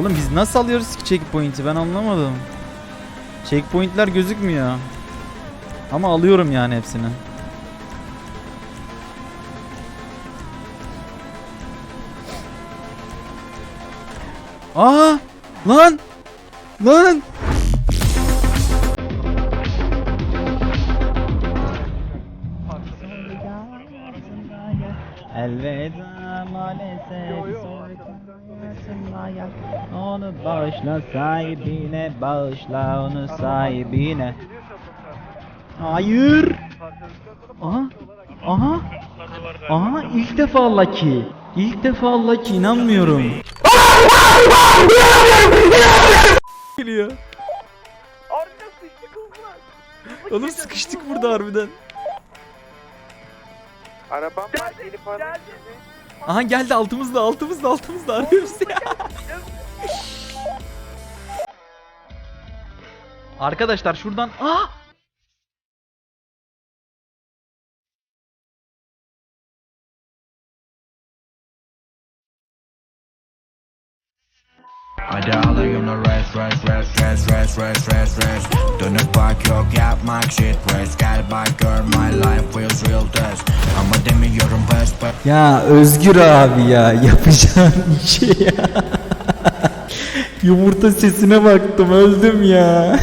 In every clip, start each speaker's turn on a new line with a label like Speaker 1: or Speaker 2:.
Speaker 1: Oğlum biz nasıl alıyoruz ki checkpoint'i ben anlamadım. Checkpoint'ler gözükmüyor. Ama alıyorum yani hepsini. Aa! Lan! Lan! Elveda maalesef. Soykırımcısına Onu bağışla sahibine bağışla onu sahibine. Hayır. Aha. Aha. Aha ilk defa Lucky. İlk defa Lucky inanmıyorum. Geliyor. Oğlum sıkıştık burada harbiden.
Speaker 2: Arabam var gelip geldi.
Speaker 1: Aha geldi altımızda altımızda altımızda arıyoruz ya. Arkadaşlar şuradan aa
Speaker 3: Hadi alayım rest rest rest rest rest rest rest rest Dönüp bak yok yapmak shit rest Gel bak gör my life feels real test Ama demiyorum best but
Speaker 1: Ya Özgür abi ya yapacağın şey ya. Yumurta sesine baktım öldüm ya.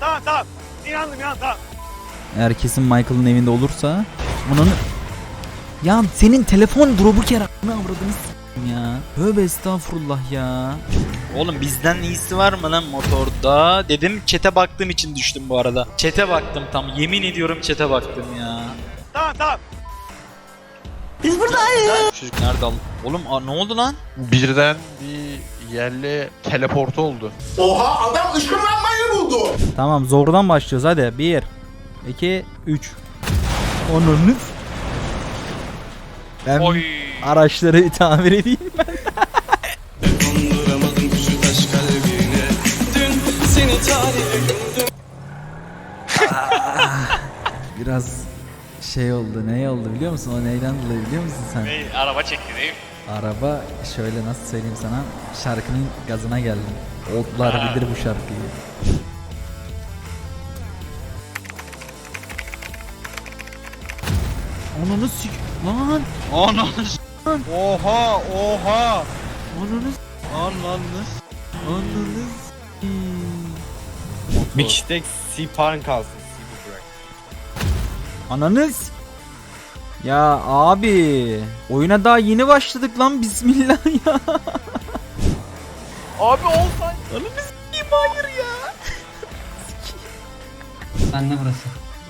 Speaker 2: Tamam tamam. İnandım ya tamam.
Speaker 1: Eğer kesin Michael'ın evinde olursa bunun Ya senin telefon drop'u kere ne avradını s**eyim ya. Tövbe estağfurullah ya.
Speaker 4: Oğlum bizden iyisi var mı lan motorda? Dedim çete baktığım için düştüm bu arada. Çete baktım tam. Yemin ediyorum çete baktım ya.
Speaker 2: Tamam tamam.
Speaker 4: Çocuk nerede al? Oğlum a, ne oldu lan?
Speaker 5: Birden bir yerli teleport oldu.
Speaker 6: Oha adam ışınlanmayı buldu.
Speaker 1: Tamam zordan başlıyoruz hadi. 1 2 3 Onunuz Ben araçları tamir edeyim ben. Biraz şey oldu. Ne oldu biliyor musun? O neyden dolayı biliyor musun sen?
Speaker 2: Hey, araba çekti değil mi?
Speaker 1: Araba şöyle nasıl söyleyeyim sana şarkının gazına geldim. Oldlar bilir bu şarkıyı. Ananı sik... Lan!
Speaker 4: Ananı
Speaker 5: Oha oha.
Speaker 1: Ananı s-
Speaker 4: Ananı
Speaker 1: Ananı s-
Speaker 5: Bir kişi tek siparın kalsın.
Speaker 1: Ananı s- Ya abi oyuna daha yeni başladık lan bismillah ya.
Speaker 2: Abi olsan.
Speaker 1: Ananı s**eyim hayır ya.
Speaker 7: Bende burası.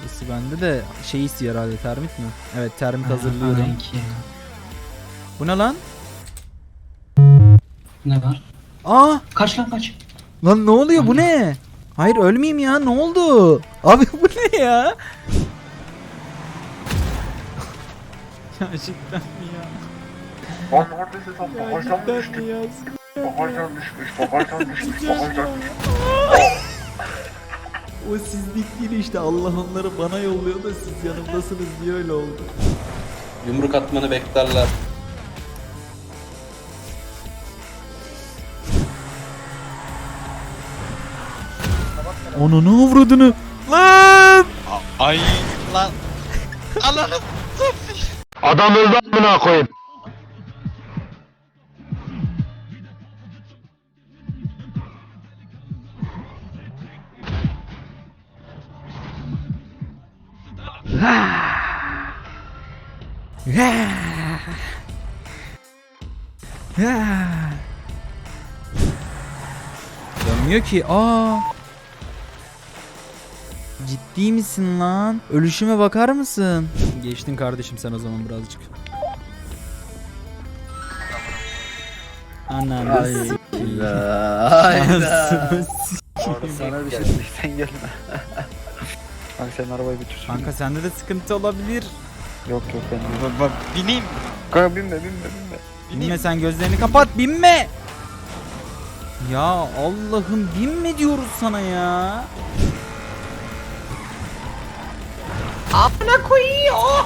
Speaker 1: Burası bende de şey istiyor herhalde termit mi? Evet termit
Speaker 7: Ha,
Speaker 1: hazırlıyorum.
Speaker 7: ya.
Speaker 1: Bu ne lan?
Speaker 7: Ne var?
Speaker 1: Aa
Speaker 7: Kaç lan kaç.
Speaker 1: Lan ne oluyor bu ne? Hayır ölmeyeyim ya ne oldu? Abi bu ne ya? Gerçekten mi ya?
Speaker 6: Lan neredesin sen? Bagajdan
Speaker 1: mi ya?
Speaker 6: Bagajdan düşmüş. Bagajdan düşmüş. Bagajdan düşmüş.
Speaker 1: O sizlik değil işte Allah onları bana yolluyor da siz yanımdasınız diye öyle oldu.
Speaker 8: Yumruk atmanı beklerler.
Speaker 1: Onu ne avradını? Lan!
Speaker 5: Ay lan. Ananı
Speaker 6: Adam öldü amına koyayım.
Speaker 1: Dönmüyor ki. Aa. Ciddi misin lan? Ölüşüme bakar mısın? Geçtin kardeşim sen o zaman birazcık. Ananı s**eyim. Anasını s**eyim.
Speaker 2: Sana bir şey sen gelme. Kanka sen arabayı bitir.
Speaker 1: Kanka sende de sıkıntı olabilir.
Speaker 2: Yok yok ben.
Speaker 4: Bineyim.
Speaker 2: Kanka binme binme binme.
Speaker 1: Binme sen gözlerini kapat binme. Ya Allah'ım binme diyoruz sana ya. Amına koyuyor.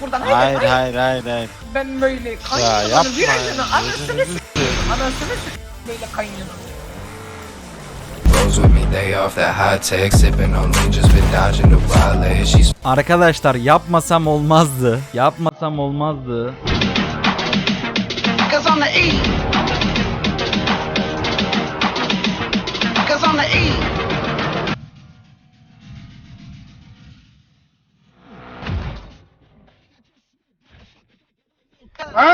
Speaker 6: buradan.
Speaker 4: Hayır hayır hayır hayır.
Speaker 6: Ben böyle
Speaker 5: Ya yapma
Speaker 6: Virajını
Speaker 5: ya.
Speaker 6: anasını s- Anasını s- böyle kaynıyorum.
Speaker 3: Rolls with me, they off that high tech, sipping on lean, just been dodging the wildlife. She's
Speaker 1: Arkadaşlar yapmasam olmazdı. Yapmasam olmazdı.
Speaker 6: Cause the E.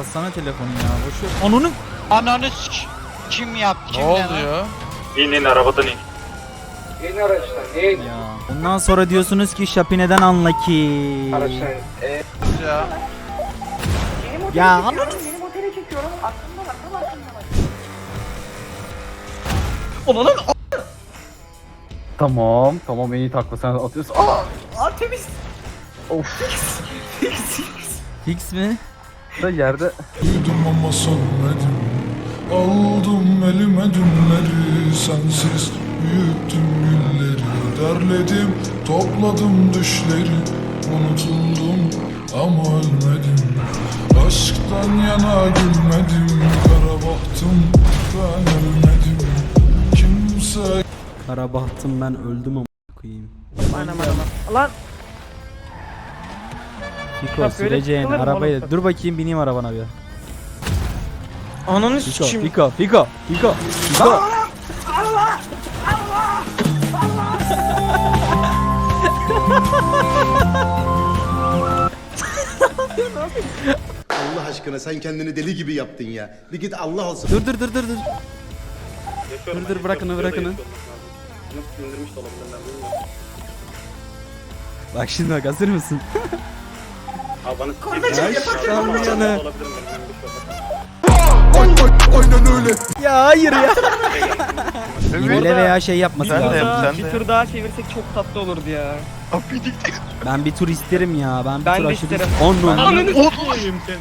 Speaker 1: Kapatsana telefonu ya. Boş ver. Ananı
Speaker 4: Ananı sik. Kim yaptı?
Speaker 5: Ne oluyor?
Speaker 2: İn araçtan in.
Speaker 1: ya. Ondan sonra diyorsunuz ki şapineden anla ki.
Speaker 2: Araçtan in. E,
Speaker 5: Ya.
Speaker 1: Ya ananı
Speaker 6: Benim otele çekiyorum. Aklımda var. Tam aklımda var.
Speaker 2: Tamam tamam en iyi takla sen atıyorsun. Aa! Aa temiz.
Speaker 1: Fix mi?
Speaker 2: Da yerde
Speaker 9: Duydum ama sönmedim Aldım elime dünleri Sensiz büyüttüm gülleri. Derledim topladım düşleri. Unutuldum ama ölmedim. Aşktan yana gülmedim. Kara bahtım ben ölmedim. Kimse
Speaker 1: Kara bahtım ben öldüm ama koyayım.
Speaker 6: Lan
Speaker 1: Fiko
Speaker 6: böyle
Speaker 1: süreceğin
Speaker 6: çıkılır mı
Speaker 1: arabayı
Speaker 6: oğlum?
Speaker 1: dur bakayım bineyim arabana bir.
Speaker 6: ananı
Speaker 1: Fiko Fiko Fiko Fiko Fiko.
Speaker 10: Allah aşkına sen kendini deli gibi yaptın ya. Bir git Allah olsun.
Speaker 1: Dur dur dur dur dur. Dur dur bırakın onu bırakın onu. Bak şimdi bak hazır mısın? Yana.
Speaker 9: Aynen öyle
Speaker 1: Ya hayır ya. Hile veya şey yapması
Speaker 5: Sen de
Speaker 1: lazım.
Speaker 5: yap sen
Speaker 6: bir
Speaker 5: de.
Speaker 6: tur daha çevirsek çok tatlı olurdu ya.
Speaker 1: Ben bir tur isterim ya. Ben bir
Speaker 6: Ben
Speaker 1: tur
Speaker 6: de
Speaker 1: aşırı
Speaker 6: isterim.
Speaker 1: Onun.
Speaker 6: Ananı s**eyim sen.